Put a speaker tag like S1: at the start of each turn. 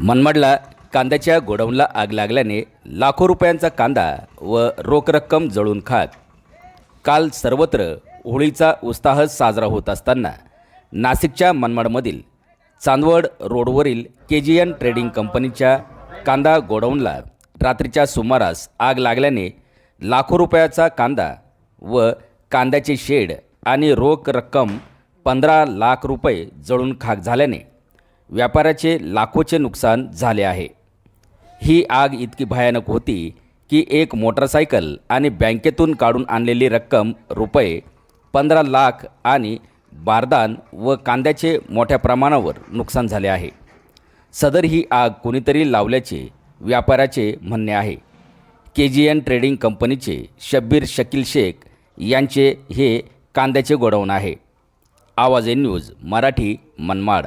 S1: मनमाडला कांद्याच्या गोडाऊनला आग लागल्याने लाखो रुपयांचा कांदा व रोख रक्कम जळून खाक. काल सर्वत्र होळीचा उत्साह साजरा होत असताना नाशिकच्या मनमाडमधील चांदवड रोडवरील के जी एन ट्रेडिंग कंपनीच्या कांदा गोडाऊनला रात्रीच्या सुमारास आग लागल्याने लाखो रुपयाचा कांदा व कांद्याचे शेड आणि रोख रक्कम पंधरा लाख रुपये जळून खाक झाल्याने व्यापाराचे लाखोचे नुकसान झाले आहे. ही आग इतकी भयानक होती की एक मोटरसायकल आणि बँकेतून काढून आणलेली रक्कम रुपये पंधरा लाख आणि बारदान व कांद्याचे मोठ्या प्रमाणावर नुकसान झाले आहे. सदर ही आग कोणीतरी लावल्याचे व्यापाऱ्याचे म्हणणे आहे. के जी एन ट्रेडिंग कंपनीचे शब्बीर शकील शेख यांचे हे कांद्याचे गोडाऊन आहे. आवाज ए न्यूज मराठी मनमाड.